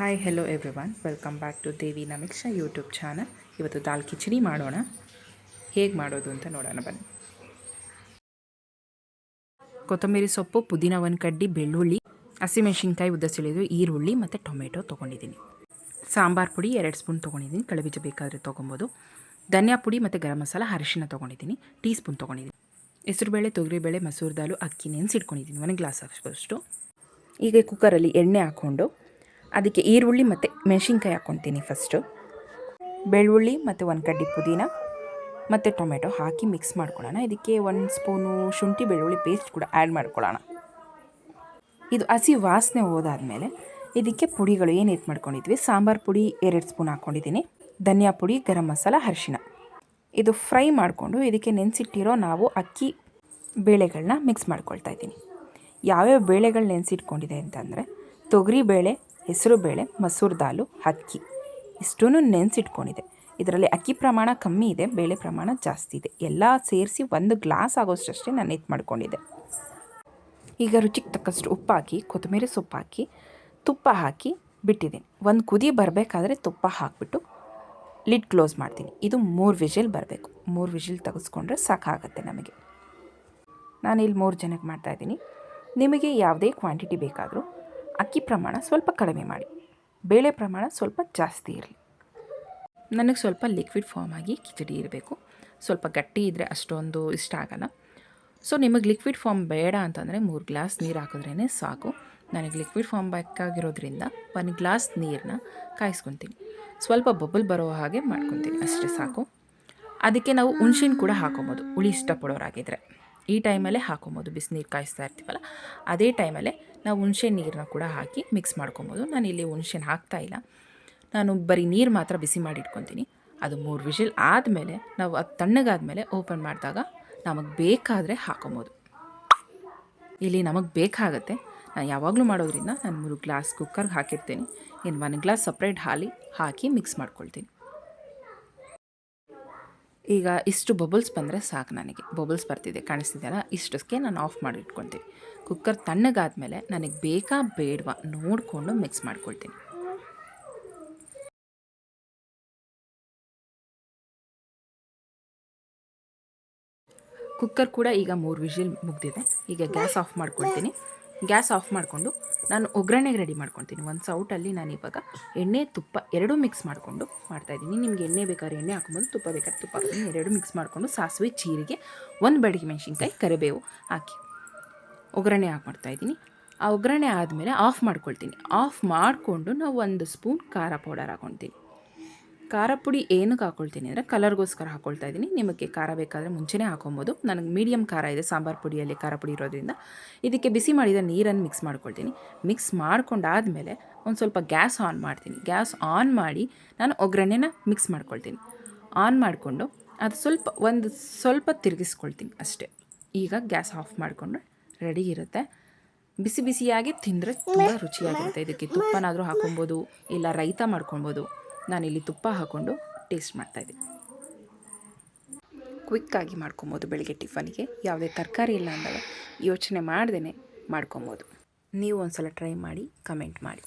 Hi hello everyone welcome back to Devi Namiksha YouTube channel ಇವತ್ತು ದಾಲ್ ಕಿಚಡಿ ಮಾಡೋಣ. ಹೇಗೆ ಮಾಡೋದು ಅಂತ ನೋಡೋಣ ಬನ್ನಿ. ಕೊತ್ತಂಬರಿ ಸೊಪ್ಪು, ಪುದೀನ ಒಂದು ಕಡ್ಡಿ ಬೆಳ್ಳುಳ್ಳಿ ಹಸಿಮೆಣಸಿನ್ಕಾಯಿ ಉದ್ದ ಸಿಳಿದು, ಈರುಳ್ಳಿ ಮತ್ತು ಟೊಮೆಟೊ ತೊಗೊಂಡಿದ್ದೀನಿ. ಸಾಂಬಾರು ಪುಡಿ ಎರಡು ಸ್ಪೂನ್ ತೊಗೊಂಡಿದ್ದೀನಿ. ಕಳಬೀಜ ಬೇಕಾದರೆ ತೊಗೊಬೋದು. ಧನಿಯಾ ಪುಡಿ ಮತ್ತು ಗರಂ ಮಸಾಲ ಅರಿಶಿನ ತೊಗೊಂಡಿದ್ದೀನಿ. ಟೀ ಸ್ಪೂನ್ ತೊಗೊಂಡಿದ್ದೀನಿ. ಹೆಸರುಬೇಳೆ ತೊಗರಿಬೇಳೆ ಮಸೂರು ದಾಲು, ಅಕ್ಕಿ ನೆನೆಸಿಟ್ಕೊಂಡಿದ್ದೀನಿ. ಒಂದು ಗ್ಲಾಸ್ ಅಷ್ಟು ಈಗ ಕುಕ್ಕರಲ್ಲಿ ಎಣ್ಣೆ ಹಾಕ್ಕೊಂಡು ಅದಕ್ಕೆ ಈರುಳ್ಳಿ ಮತ್ತು ಮೆಣಸಿನ್ಕಾಯಿ ಹಾಕ್ಕೊತೀನಿ ಫಸ್ಟು ಬೆಳ್ಳುಳ್ಳಿ ಮತ್ತು ಒಂದು ಕಡ್ಡಿ ಪುದೀನ ಮತ್ತು ಟೊಮೆಟೊ ಹಾಕಿ ಮಿಕ್ಸ್ ಮಾಡ್ಕೊಳ್ಳೋಣ. ಇದಕ್ಕೆ ಒಂದು ಸ್ಪೂನು ಶುಂಠಿ, ಬೆಳ್ಳುಳ್ಳಿ ಪೇಸ್ಟ್ ಕೂಡ ಆ್ಯಡ್ ಮಾಡ್ಕೊಳ್ಳೋಣ. ಇದು ಹಸಿ ವಾಸನೆ ಹೋದಾದಮೇಲೆ ಇದಕ್ಕೆ ಪುಡಿಗಳು ಏನು ಎತ್ತು ಮಾಡ್ಕೊಂಡಿದ್ವಿ? ಸಾಂಬಾರು ಪುಡಿ ಎರಡು ಸ್ಪೂನ್ ಹಾಕ್ಕೊಂಡಿದ್ದೀನಿ. ಧನಿಯಾ ಪುಡಿ, ಗರಂ ಮಸಾಲ, ಅರಿಶಿಣ. ಇದು ಫ್ರೈ ಮಾಡಿಕೊಂಡು ಇದಕ್ಕೆ ನೆನೆಸಿಟ್ಟಿರೋ ನಾವು ಅಕ್ಕಿ ಬೇಳೆಗಳನ್ನ ಮಿಕ್ಸ್ ಮಾಡ್ಕೊಳ್ತಾ ಇದ್ದೀನಿ. ಯಾವ್ಯಾವ ಬೇಳೆಗಳು ನೆನೆಸಿಟ್ಕೊಂಡಿದೆ ಅಂತಂದರೆ ತೊಗರಿಬೇಳೆ ಹೆಸರುಬೇಳೆ ಮಸೂರು ದಾಲು, ಅಕ್ಕಿ. ಇಷ್ಟೂ ನೆನೆಸಿಟ್ಕೊಂಡಿದೆ. ಇದರಲ್ಲಿ ಅಕ್ಕಿ ಪ್ರಮಾಣ ಕಮ್ಮಿ ಇದೆ, ಬೇಳೆ ಪ್ರಮಾಣ ಜಾಸ್ತಿ ಇದೆ. ಎಲ್ಲ ಸೇರಿಸಿ ಒಂದು ಗ್ಲಾಸ್ ಆಗೋಷ್ಟಷ್ಟೇ ನಾನು ಇದು ಮಾಡ್ಕೊಂಡಿದ್ದೆ. ಈಗ ರುಚಿಗೆ ತಕ್ಕಷ್ಟು ಉಪ್ಪು ಹಾಕಿ ಕೊತ್ತಂಬರಿ ಸೊಪ್ಪು ಹಾಕಿ, ತುಪ್ಪ ಹಾಕಿ ಬಿಟ್ಟಿದ್ದೀನಿ. ಒಂದು ಕುದಿ ಬರಬೇಕಾದ್ರೆ ತುಪ್ಪ ಹಾಕಿಬಿಟ್ಟು ಲಿಡ್ ಕ್ಲೋಸ್ ಮಾಡ್ತೀನಿ. ಇದು ಮೂರು ವಿಜಿಲ್ ಬರಬೇಕು. ಮೂರು ವಿಜಿಲ್ ತೆಗೆಸ್ಕೊಂಡ್ರೆ ಸಾಕಾಗತ್ತೆ ನಮಗೆ. ನಾನು ಇಲ್ಲಿ ಮೂರು ಜನಕ್ಕೆ ಮಾಡ್ತಾಯಿದ್ದೀನಿ ನಿಮಗೆ ಯಾವುದೇ ಕ್ವಾಂಟಿಟಿ ಬೇಕಾದರೂ ಅಕ್ಕಿ ಪ್ರಮಾಣ ಸ್ವಲ್ಪ ಕಡಿಮೆ ಮಾಡಿ. ಬೇಳೆ ಪ್ರಮಾಣ ಸ್ವಲ್ಪ ಜಾಸ್ತಿ ಇರಲಿ. ನನಗೆ ಸ್ವಲ್ಪ ಲಿಕ್ವಿಡ್ ಫಾರ್ಮ್ ಆಗಿ ಕಿಚಡಿ ಇರಬೇಕು. ಸ್ವಲ್ಪ ಗಟ್ಟಿ ಇದ್ದರೆ ಅಷ್ಟೊಂದು ಇಷ್ಟ ಆಗಲ್ಲ. ಸೊ ನಿಮಗೆ ಲಿಕ್ವಿಡ್ ಫಾರ್ಮ್ ಬೇಡ ಅಂತಂದರೆ ಮೂರು ಗ್ಲಾಸ್ ನೀರು ಹಾಕಿದ್ರೇ ಸಾಕು. ನನಗೆ ಲಿಕ್ವಿಡ್ ಫಾರ್ಮ್ ಬೇಕಾಗಿರೋದ್ರಿಂದ ಒಂದು ಗ್ಲಾಸ್ ನೀರನ್ನ ಕಾಯಿಸ್ಕೊತೀನಿ. ಸ್ವಲ್ಪ ಬಬಲ್ ಬರೋ ಹಾಗೆ ಮಾಡ್ಕೊತೀನಿ. ಅಷ್ಟೇ ಸಾಕು. ಅದಕ್ಕೆ ನಾವು ಹುಣ್ಸಿನ ಕೂಡ ಹಾಕೊಬೋದು. ಹುಳಿ ಇಷ್ಟಪಡೋರಾಗಿದ್ದರೆ ಈ ಟೈಮಲ್ಲೇ ಹಾಕೊಬೋದು. ಬಿಸಿನೀರು ಕಾಯಿಸ್ತಾ ಇರ್ತೀವಲ್ಲ, ಅದೇ ಟೈಮಲ್ಲೇ ನಾವು ಹುಣಸೆ ನೀರನ್ನ ಕೂಡ ಹಾಕಿ ಮಿಕ್ಸ್ ಮಾಡ್ಕೊಬೋದು. ನಾನು ಇಲ್ಲಿ ಹುಣಸೆನ ಹಾಕ್ತಾ ಇಲ್ಲ. ನಾನು ಬರೀ ನೀರು ಮಾತ್ರ ಬಿಸಿ ಮಾಡಿ ಇಟ್ಕೊತೀನಿ ಅದು ಮೂರು ವಿಷಲ್ ಆದಮೇಲೆ, ನಾವು ಅದು ತಣ್ಣಗಾದ್ಮೇಲೆ ಓಪನ್ ಮಾಡಿದಾಗ ನಮಗೆ ಬೇಕಾದರೆ ಹಾಕೊಬೋದು. ಇಲ್ಲಿ ನಮಗೆ ಬೇಕಾಗತ್ತೆ. ನಾನು ಯಾವಾಗಲೂ ಮಾಡೋದ್ರಿಂದ ನಾನು ಮೂರು ಗ್ಲಾಸ್ ಕುಕ್ಕರ್ಗೆ ಹಾಕಿರ್ತೀನಿ. ಇನ್ನು ಒಂದು ಗ್ಲಾಸ್ ಸಪ್ರೇಟ್ ಹಾಲಿ ಹಾಕಿ ಮಿಕ್ಸ್ ಮಾಡ್ಕೊಳ್ತೀನಿ. ಈಗ ಇಷ್ಟು ಬಬಲ್ಸ್ ಬಂದರೆ ಸಾಕು ನನಗೆ. ಬಬಲ್ಸ್ ಬರ್ತಿದೆ ಕಾಣಿಸ್ತಿದೆಯಲ್ಲ ಇಷ್ಟಕ್ಕೆ ನಾನು ಆಫ್ ಮಾಡಿ ಇಟ್ಕೊತೀನಿ ಕುಕ್ಕರ್ ತಣ್ಣಗಾದ್ಮೇಲೆ ನನಗೆ ಬೇಕಾ ಬೇಡವಾ ನೋಡಿಕೊಂಡು ಮಿಕ್ಸ್ ಮಾಡ್ಕೊಳ್ತೀನಿ. ಕುಕ್ಕರ್ ಕೂಡ ಈಗ ಮೂರು ವಿಜಿಲ್ ಮುಗ್ದಿದೆ. ಈಗ ಗ್ಯಾಸ್ ಆಫ್ ಮಾಡ್ಕೊಳ್ತೀನಿ. ಗ್ಯಾಸ್ ಆಫ್ ಮಾಡಿಕೊಂಡು ನಾನು ಒಗ್ಗರಣೆಗೆ ರೆಡಿ ಮಾಡ್ಕೊತೀನಿ. ಒಂದು ಸೌಟಲ್ಲಿ ನಾನು ಇವಾಗ ಎಣ್ಣೆ, ತುಪ್ಪ ಎರಡೂ ಮಿಕ್ಸ್ ಮಾಡಿಕೊಂಡು ಮಾಡ್ತಾಯಿದ್ದೀನಿ ನಿಮಗೆ ಎಣ್ಣೆ ಬೇಕಾದ್ರೆ ಎಣ್ಣೆ ಹಾಕ್ಬೋದು, ತುಪ್ಪ ಬೇಕಾದ್ರೆ ತುಪ್ಪ ಹಾಕ್ತೀನಿ. ಎರಡು ಮಿಕ್ಸ್ ಮಾಡಿಕೊಂಡು ಸಾಸಿವೆ, ಜೀರಿಗೆ, ಒಂದು ಬಡಿಗೆ ಮೆಣಸಿನ್ಕಾಯಿ, ಕರಿಬೇವು ಹಾಕಿ ಒಗ್ಗರಣೆ ಹಾಕಿ ಇದ್ದೀನಿ. ಆ ಒಗ್ಗರಣೆ ಆದಮೇಲೆ ಆಫ್ ಮಾಡ್ಕೊಳ್ತೀನಿ. ಆಫ್ ಮಾಡಿಕೊಂಡು ನಾವು ಒಂದು ಸ್ಪೂನ್ ಖಾರ ಪೌಡರ್ ಹಾಕ್ಕೊಳ್ತೀನಿ. ಖಾರ ಪುಡಿ ಏನಕ್ಕೆ ಹಾಕೊಳ್ತೀನಿ ಅಂದರೆ ಕಲರ್ಗೋಸ್ಕರ ಹಾಕ್ಕೊಳ್ತಾ ಇದ್ದೀನಿ. ನಿಮಗೆ ಖಾರ ಬೇಕಾದರೆ ಮುಂಚೆನೇ ಹಾಕೊಬೋದು. ನನಗೆ ಮೀಡಿಯಮ್ ಖಾರ ಇದೆ, ಸಾಂಬಾರು ಪುಡಿಯಲ್ಲಿ ಖಾರ ಪುಡಿ ಇರೋದ್ರಿಂದ. ಇದಕ್ಕೆ ಬಿಸಿ ಮಾಡಿದ ನೀರನ್ನು ಮಿಕ್ಸ್ ಮಾಡ್ಕೊಳ್ತೀನಿ. ಮಿಕ್ಸ್ ಮಾಡ್ಕೊಂಡಾದಮೇಲೆ ಒಂದು ಸ್ವಲ್ಪ ಗ್ಯಾಸ್ ಆನ್ ಮಾಡ್ತೀನಿ. ಗ್ಯಾಸ್ ಆನ್ ಮಾಡಿ ನಾನು ಒಗ್ಗರಣೆನ ಮಿಕ್ಸ್ ಮಾಡ್ಕೊಳ್ತೀನಿ. ಆನ್ ಮಾಡಿಕೊಂಡು ಅದು ಸ್ವಲ್ಪ, ಒಂದು ಸ್ವಲ್ಪ ತಿರುಗಿಸ್ಕೊಳ್ತೀನಿ ಅಷ್ಟೇ. ಈಗ ಗ್ಯಾಸ್ ಆಫ್ ಮಾಡಿಕೊಂಡು ರೆಡಿ ಇರುತ್ತೆ. ಬಿಸಿ ಬಿಸಿಯಾಗಿ ತಿಂದರೆ ತುಂಬ ರುಚಿಯಾಗಿರುತ್ತೆ. ಇದಕ್ಕೆ ತುಪ್ಪನಾದರೂ ಹಾಕೊಬೋದು ಇಲ್ಲ ರೈತ ಮಾಡ್ಕೊಬೋದು ನಾನಿಲ್ಲಿ ತುಪ್ಪ ಹಾಕ್ಕೊಂಡು ಟೇಸ್ಟ್ ಮಾಡ್ತಾಯಿದ್ದೀನಿ ಕ್ವಿಕ್ಕಾಗಿ ಮಾಡ್ಕೊಬೋದು ಬೆಳಗ್ಗೆ ಟಿಫನಿಗೆ ಯಾವುದೇ ತರಕಾರಿ ಇಲ್ಲ ಅಂದಾಗ ಯೋಚನೆ ಮಾಡ್ದೇ ಮಾಡ್ಕೊಬೋದು. ನೀವು ಒಂದು ಸಲ ಟ್ರೈ ಮಾಡಿ ಕಮೆಂಟ್ ಮಾಡಿ.